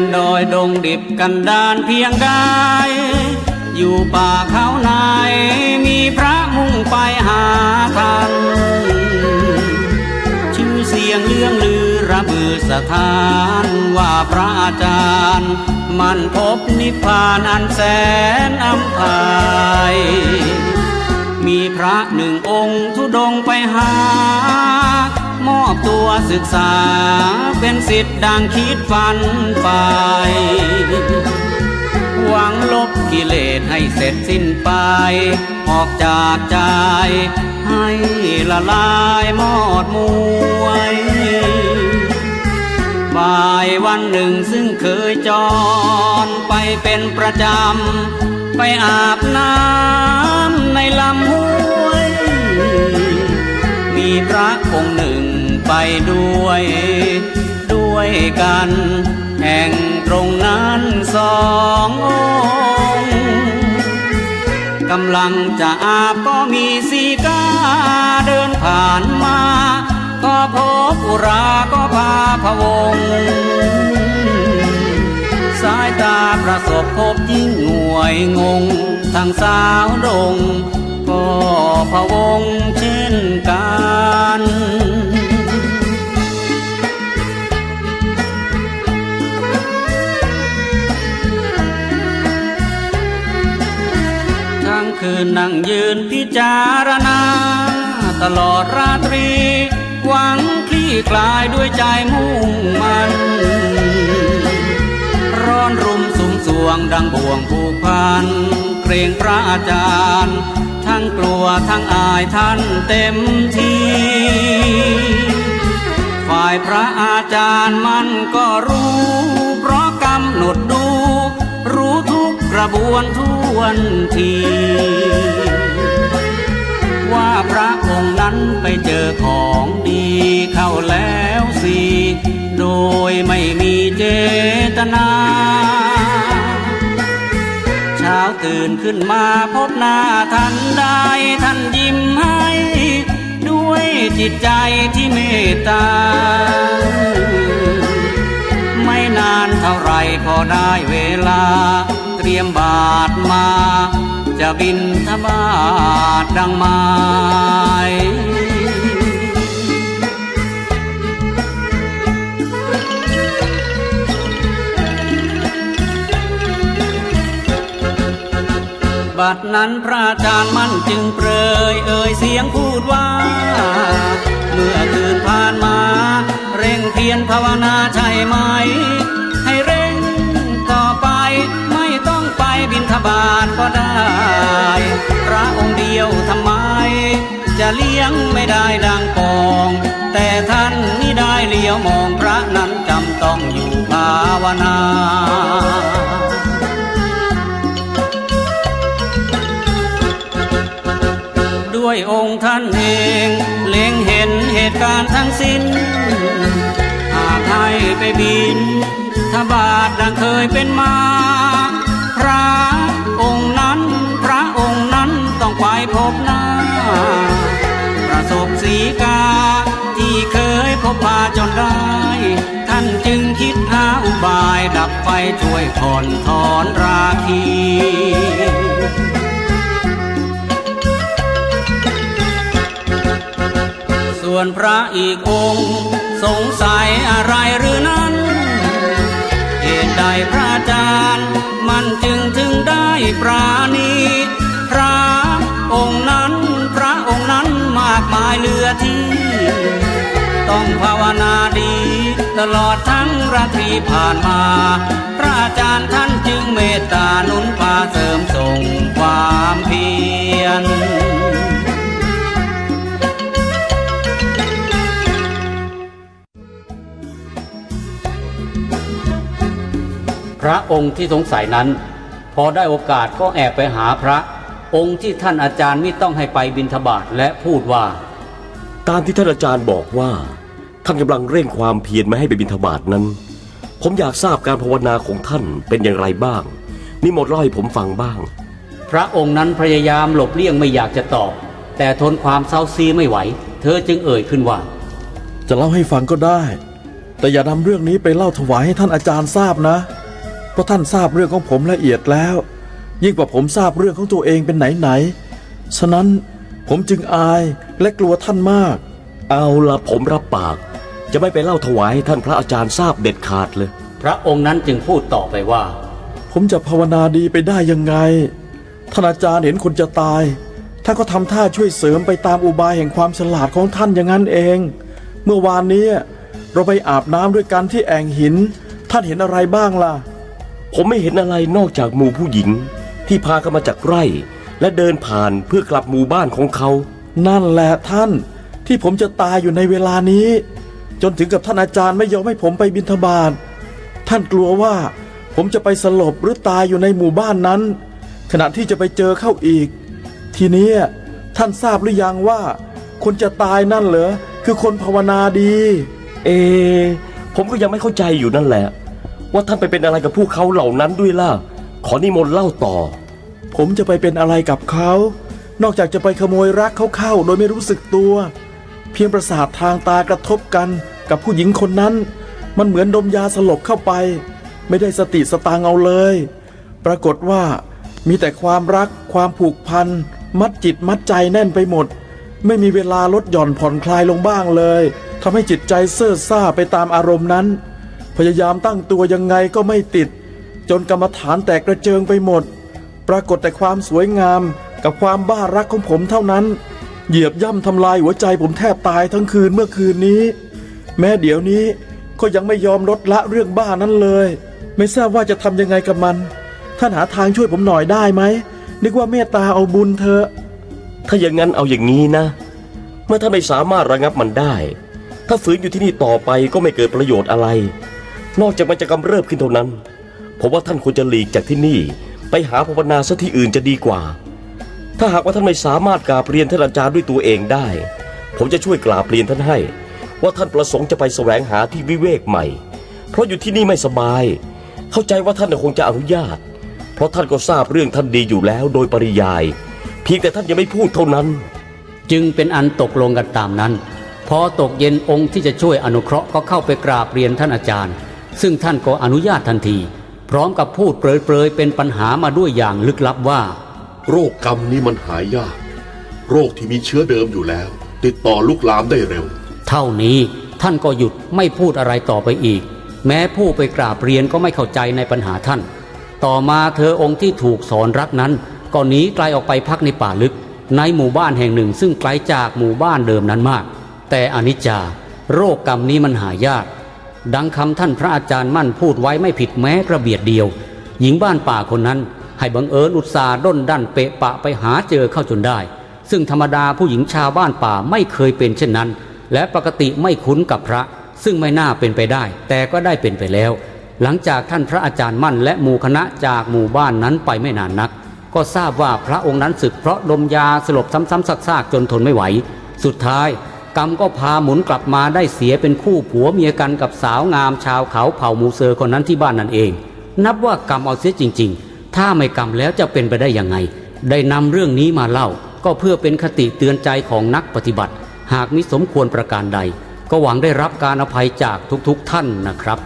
นดอยดงดิบกันดานเพียงใดอยู่ป่าเขาไหนมีพระมุ่งไปหาธรรมชื่อเสียงเลื่องลือระบือสถานว่าพระอาจารย์ มันพบนิพพานอันแสนอำพายมีพระหนึ่งองค์ทุดงไปหา มอบตัวศึกษา เป็นสิทธิ์ดังคิดฝันไป หวังลบกิเลสให้เสร็จสิ้นไป ออกจากใจ ให้ละลายหมดมวยบ่ายวันหนึ่งซึ่งเคยจรไปเป็นประจำ ไปอาบน้ำในลำห้วย มีพระองค์หนึ่ง ไปด้วย ด้วยกัน แห่งตรงนั้นสององกำลังจะอาบก็มีสีกาเดินผ่านมา ก็พบอุราก็พาพะวง สายตาประสบพบยิ่งหน่วยงงทั้งสาวดง ก็พะวงเช่นกัน นนั่งยืนพิจารณา ตลอดราตรี หวังคลี่คลายด้วยใจมุ่งมัน ร้อนรุมสุมสวงดังบ่วงผูกพัน เกรงพระอาจารย์ ทั้งกลัวทั้งอายท่านเต็มทีฝ่ายพระอาจารย์มันก็รู้ ระบวนทวนที ว่าพระองค์นั้นไปเจอของดีเข้าแล้วสิ โดยไม่มีเจตนาเช้าตื่นขึ้นมาพบหน้าท่านได้ท่านยิ้มให้ ด้วยจิตใจที่เมตตาไม่นานเท่าไรพอได้เวลา เตรียมบาทมา จะบินทบาทดังหมายบัดนั้นพระอาจารย์มั่นจึงเปรยเอ่ยเสียงพูดว่า เมื่อคืนผ่านมา เร่งเพียรภาวนาใช่ไหม บินทบาทก็ได้ พระองค์เดียวทำไม จะเลี้ยงไม่ได้ดังปอง แต่ท่านนี่ได้เลี้ยวมองพระนั้นจำต้องอยู่ภาวนาด้วยองค์ท่านเอง เล็งเห็นเหตุการณ์ทั้งสิ้นหากให้ไปบินถ้าบาทดังเคยเป็นมา บพาจนได้ ท่านจึงคิดหาอุบายดับไฟช่วยผ่อนถอนราคีส่วนพระอีกองค์ สงสัยอะไรหรือนั้นเหตุใดพระอาจารย์ มันจึงถึงได้ปราณีพระองค์นั้น พระองค์นั้นมากมายเหลือที่ ต้องภาวนาดี ตลอดทั้งราตรีผ่านมา พระอาจารย์ท่านจึงเมตตาหนุนพาเสริมส่งความเพียรพระองค์ที่สงสัยนั้น พอได้โอกาสก็แอบไปหาพระองค์ที่ท่านอาจารย์ไม่ต้องให้ไปบิณฑบาตและพูดว่า ตามที่ท่านอาจารย์บอกว่า ท่านกำลังเร่งความเพียรไม่ให้ไปบิณฑบาตนั้น ผมอยากทราบการภาวนาของท่านเป็นอย่างไรบ้างนิมนต์เล่าให้ผมฟังบ้าง พระองค์นั้นพยายามหลบเลี่ยงไม่อยากจะตอบ แต่ทนความเศร้าซีไม่ไหว เธอจึงเอ่ยขึ้นว่า จะเล่าให้ฟังก็ได้ แต่อย่านำเรื่องนี้ไปเล่าถวายให้ท่านอาจารย์ทราบนะ เพราะท่านทราบเรื่องของผมละเอียดแล้ว ยิ่งกว่าผมทราบเรื่องของตัวเองเป็นไหนๆฉะนั้น ผมจึงอายและกลัวท่านมาก เอาละผมรับปาก จะไม่ไปเล่าถวายให้ท่านพระอาจารย์ทราบเด็ดขาดเลย พระองค์นั้นจึงพูดต่อไปว่า ผมจะภาวนาดีไปได้ยังไง ท่านอาจารย์เห็นคนจะตาย ท่านก็ทำท่าช่วยเสริมไปตามอุบายแห่งความฉลาดของท่านอย่างนั้นเอง เมื่อวานนี้เราไปอาบน้ำด้วยกันที่แอ่งหิน ท่านเห็นอะไรบ้างล่ะ ผมไม่เห็นอะไรนอกจากหมู่ผู้หญิง ที่พากันมาจากไร่ และเดินผ่านเพื่อกลับหมู่บ้านของเขา นั่นแหละท่าน ที่ผมจะตายอยู่ในเวลานี้ จนถึงกับท่านอาจารย์ไม่ยอมให้ผมไปบิณฑบาตท่านกลัวว่า ผมจะไปสลบหรือตายอยู่ในหมู่บ้านนั้น ขณะที่จะไปเจอเข้าอีก ทีเนี้ยท่านทราบหรือยังว่า คนจะตายนั่นเหรอคือคนภาวนาดี เอ ผมก็ยังไม่เข้าใจอยู่นั่นแหละ ว่าท่านไปเป็นอะไรกับพวกเขาเหล่านั้นด้วยล่ะขอนิมนต์เล่าต่อ ผมจะไปเป็นอะไรกับเขา นอกจากจะไปขโมยรักเขาเข้าโดยไม่รู้สึกตัว เพียงประสาททางตากระทบกันกับผู้หญิงคนนั้น มันเหมือนดมยาสลบเข้าไป ไม่ได้สติสตางเอาเลย ปรากฏว่า มีแต่ความรักความผูกพัน มัดจิตมัดใจแน่นไปหมด ไม่มีเวลาลดหย่อนผ่อนคลายลงบ้างเลยทำให้จิตใจเซ่อซ่าไปตามอารมณ์นั้น พยายามตั้งตัวยังไงก็ไม่ติด จนกรรมฐานแตกกระเจิงไปหมด ปรากฏแต่ความสวยงามกับความบ้ารักของผมเท่านั้น เหยียบย่ำทำลายหัวใจผมแทบตายทั้งคืนเมื่อคืนนี้ แม้เดี๋ยวนี้ก็ยังไม่ยอมลดละเรื่องบ้านั้นเลย ไม่ทราบว่าจะทำยังไงกับมัน ท่านหาทางช่วยผมหน่อยได้ไหม นึกว่าเมตตาเอาบุญเถอะ ถ้าอย่างนั้นเอาอย่างนี้นะ เมื่อท่านไม่สามารถระงับมันได้ ถ้าฝืนอยู่ที่นี่ต่อไปก็ไม่เกิดประโยชน์อะไร นอกจากมันจะกำเริบขึ้นเท่านั้น ผมว่าท่านควรจะหลีกจากที่นี่ ไปหาภาวนาซะที่อื่นจะดีกว่า ถ้าหากว่าท่านไม่สามารถกราบเรียนท่านอาจารย์ด้วยตัวเองได้ ผมจะช่วยกราบเรียนท่านให้ ว่าท่านประสงค์จะไปแสวงหาที่วิเวกใหม่ เพราะอยู่ที่นี่ไม่สบาย เข้าใจว่าท่านคงจะอนุญาต เพราะท่านก็ทราบเรื่องท่านดีอยู่แล้วโดยปริยาย เพียงแต่ท่านยังไม่พูดเท่านั้น จึงเป็นอันตกลงกันตามนั้นพอตกเย็นองค์ที่จะช่วยอนุเคราะห์ก็เข้าไปกราบเรียนท่านอาจารย์ ซึ่งท่านก็อนุญาตทันที พร้อมกับพูดเปรยๆเป็นปัญหามาด้วยอย่างลึกลับว่า โรคกรรมนี้มันหายยาก โรคที่มีเชื้อเดิมอยู่แล้ว ติดต่อลุกลามได้เร็ว เท่านี้ท่านก็หยุดไม่พูดอะไรต่อไปอีก แม้ผู้ไปกราบเรียนก็ไม่เข้าใจในปัญหาท่าน ต่อมาเธอองค์ที่ถูกสอนรักนั้นก็หนีไกลออกไปพักในป่าลึก ในหมู่บ้านแห่งหนึ่ง ซึ่งไกลจากหมู่บ้านเดิมนั้นมาก แต่อนิจจา โรคกรรมนี้มันหายาก ดังคำท่านพระอาจารย์มั่นพูดไว้ไม่ผิดแม้กระเบียดเดียว หญิงบ้านป่าคนนั้น ให้บังเอิญอุตสาด้นดันเปะปะไปหาเจอเข้าจนได้ ซึ่งธรรมดาผู้หญิงชาวบ้านป่าไม่เคยเป็นเช่นนั้น และปกติไม่คุ้นกับพระ ซึ่งไม่น่าเป็นไปได้ แต่ก็ได้เป็นไปแล้ว หลังจากท่านพระอาจารย์มั่น และหมู่คณะจากหมู่บ้านนั้นไปไม่นานนัก ก็ทราบว่าพระองค์นั้นศึกเพราะดมยาสลบซ้ำๆซากๆจนทนไม่ไหว สุดท้าย กรรมก็พาหมุนกลับมาได้เสียเป็นคู่ผัวเมียกันกับสาวงามชาวเขาเผ่ามูเซอร์คนนั้นที่บ้านนั่นเอง นับว่ากรรมเอาเสียจริง ๆ ถ้าไม่กรรมแล้วจะเป็นไปได้ยังไง ได้นำเรื่องนี้มาเล่า ก็เพื่อเป็นคติเตือนใจของนักปฏิบัติ หากมิสมควรประการใด ก็หวังได้รับการอภัยจากทุกๆท่านนะครับ